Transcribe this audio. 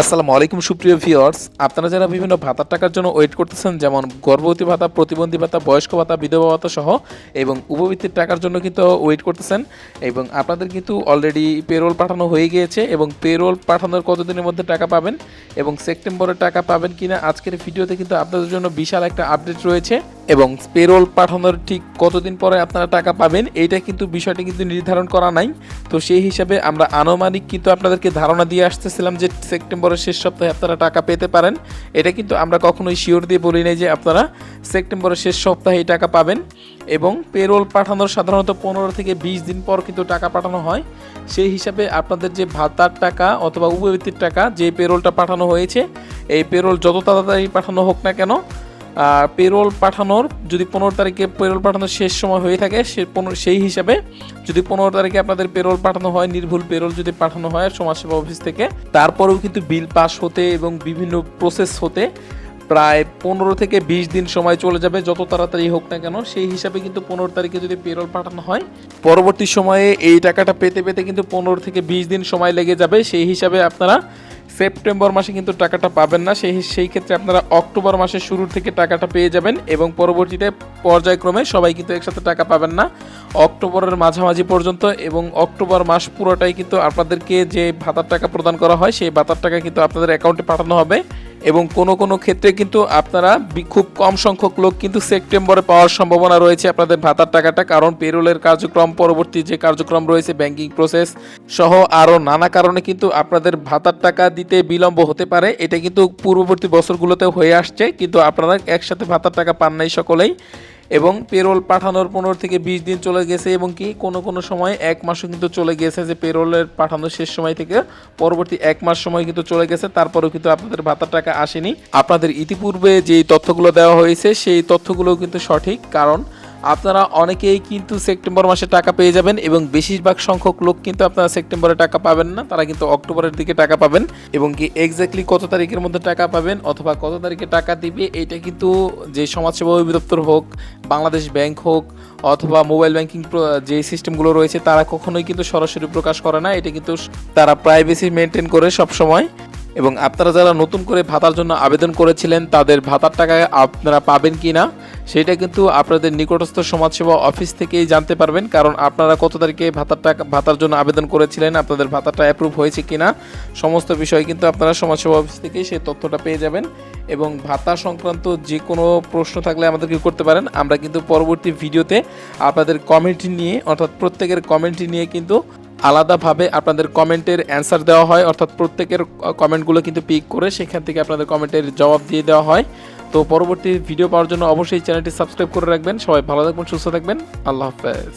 আসসালামু আলাইকুম, সুপ্রিয় ভিউয়ার্স। আপনারা যারা বিভিন্ন ভাতার টাকার জন্য ওয়েট করতেছেন, যেমন গর্ভবতী ভাতা, প্রতিবন্ধী ভাতা, বয়স্ক ভাতা, বিধবা ভাতা সহ, এবং উপবৃত্তির টাকার জন্য কিন্তু ওয়েট করতেছেন, এবং আপনাদের কিন্তু অলরেডি পেরোল পাঠানো হয়ে গিয়েছে, এবং পেরোল পাঠানোর কতদিনের মধ্যে টাকা পাবেন, এবং সেপ্টেম্বরে টাকা পাবেন কিনা, আজকের ভিডিওতে কিন্তু আপনাদের জন্য বিশাল একটা আপডেট রয়েছে। এবং পেরোল পাঠানোর ঠিক কতদিন পরে আপনারা টাকা পাবেন, এইটা কিন্তু বিষয়টি কিন্তু নির্ধারণ করা নাই। তো সেই হিসাবে আমরা আনুমানিক কিন্তু আপনাদেরকে ধারণা দিয়ে আসতেছিলাম যে সেপ্টেম্বরের শেষ সপ্তাহে আপনারা টাকা পেতে পারেন। এটা কিন্তু আমরা কখনোই শিওর দিয়ে বলি নাই যে আপনারা সেপ্টেম্বরের শেষ সপ্তাহে এই টাকা পাবেন। এবং পেরোল পাঠানোর সাধারণত পনেরো থেকে বিশ দিন পর কিন্তু টাকা পাঠানো হয়। সেই হিসাবে আপনাদের যে ভাতার টাকা অথবা উপবৃত্তির টাকা যে পেরোলটা পাঠানো হয়েছে, এই পেরোল যত তাড়াতাড়ি পাঠানো হোক না কেন পেরোল পাঠানোর যদি পনেরো তারিখে পেরোল পাঠানোর শেষ সময় হয়ে থাকে, সে পনেরো সেই হিসাবে যদি পনেরো তারিখে আপনাদের পেরোল পাঠানো হয়, নির্ভুল পেরোল যদি পাঠানো হয় সমাজসেবা অফিস থেকে, তারপরেও কিন্তু বিল পাস হতে এবং বিভিন্ন প্রসেস হতে প্রায় পনেরো থেকে বিশ দিন সময় চলে যাবে, যত তাড়াতাড়ি হোক না কেন, সেই হিসাবে কিন্তু পনেরো তারিখে যদি পেরোল পাঠানো হয়, পরবর্তী সময়ে এই টাকাটা পেতে পেতে কিন্তু পনেরো থেকে বিশ দিন সময় লেগে যাবে, সেই হিসাবে আপনারা সেপ্টেম্বর মাসে কিন্তু টাকাটা পাবেন না। সেই সেই ক্ষেত্রে আপনারা অক্টোবর মাসের শুরুর থেকে টাকাটা পেয়ে যাবেন এবং পরবর্তীতে পর্যায়ক্রমে সবাই কিন্তু একসাথে টাকা পাবেন না। অক্টোবরের মাঝামাঝি পর্যন্ত এবং অক্টোবর মাস পুরোটাই কিন্তু আপনাদেরকে যে ভাতার টাকা প্রদান করা হয়, সেই ভাতার টাকা কিন্তু আপনাদের অ্যাকাউন্টে পাঠানো হবে। এবং কোনো কোনো ক্ষেত্রে কিন্তু আপনারা খুব কম সংখ্যক লোক কিন্তু সেপ্টেম্বরে পাওয়ার সম্ভাবনা রয়েছে আপনাদের ভাতার টাকাটা, কারণ পেরোলের কার্যক্রম, পরবর্তী যে কার্যক্রম রয়েছে ব্যাংকিং প্রসেস সহ আরও নানা কারণে কিন্তু আপনাদের ভাতার টাকা দিতে বিলম্ব হতে পারে। এটা কিন্তু পূর্ববর্তী বছরগুলোতে হয়ে আসছে, কিন্তু আপনারা একসাথে ভাতার টাকা পান নাই সকলেই। এবং পেরোল পাঠানোর পনেরো থেকে বিশ দিন চলে গেছে এবং কি কোনো কোনো সময় এক মাসও কিন্তু চলে গেছে যে পেরোলের পাঠানোর শেষ সময় থেকে পরবর্তী এক মাস সময় কিন্তু চলে গেছে, তারপরেও কিন্তু আপনাদের ভাতার টাকা আসেনি। আপনাদের ইতিপূর্বে যেই তথ্যগুলো দেওয়া হয়েছে সেই তথ্যগুলো কিন্তু সঠিক, কারণ আপনারা অনেকেই কিন্তু সেপ্টেম্বর মাসে টাকা পেয়ে যাবেন এবং বেশিরভাগ সংখ্যক লোক কিন্তু আপনারা সেপ্টেম্বরে টাকা পাবেন না, তারা কিন্তু অক্টোবরের দিকে টাকা পাবেন এবং কি এক্স্যাক্টলি কত তারিখের মধ্যে টাকা পাবেন অথবা কত তারিখে টাকা দিবে, এটা কিন্তু যে সমাজসেবা অধিদপ্তর হোক, বাংলাদেশ ব্যাংক হোক, অথবা মোবাইল ব্যাংকিং যে সিস্টেমগুলো রয়েছে, তারা কখনোই কিন্তু সরাসরি প্রকাশ করে না, এটা কিন্তু তারা প্রাইভেসি মেনটেন করে সব সময় এবং আপনারা যারা নতুন করে ভাতার জন্য আবেদন করেছিলেন, তাদের ভাতার টাকা আপনারা পাবেন কি না, সেটা কিন্তু আপনাদের নিকটস্থ সমাজসেবা অফিস থেকেই জানতে পারবেন। কারণ আপনারা কত তারিখে ভাতার টাকা ভাতার জন্য আবেদন করেছিলেন, আপনাদের ভাতাটা অ্যাপ্রুভ হয়েছে কি না, সমস্ত বিষয় কিন্তু আপনারা সমাজসেবা অফিস থেকেই সেই তথ্যটা পেয়ে যাবেন। এবং ভাতা সংক্রান্ত যে কোনো প্রশ্ন থাকলে আমাদেরকে করতে পারেন। আমরা কিন্তু পরবর্তী ভিডিওতে আপনাদের কমেন্ট নিয়ে, অর্থাৎ প্রত্যেকের কমেন্ট নিয়ে কিন্তু আলাদাভাবে আপনাদের কমেন্টের অ্যান্সার দেওয়া হয়, অর্থাৎ প্রত্যেকের কমেন্টগুলো কিন্তু পিক করে সেখান থেকে আপনাদের কমেন্টের জবাব দিয়ে দেওয়া হয়। তো পরবর্তী ভিডিও পাওয়ার জন্য অবশ্যই চ্যানেলটি সাবস্ক্রাইব করে রাখবেন। সবাই ভালো থাকবেন, সুস্থ থাকবেন। আল্লাহ হাফেজ।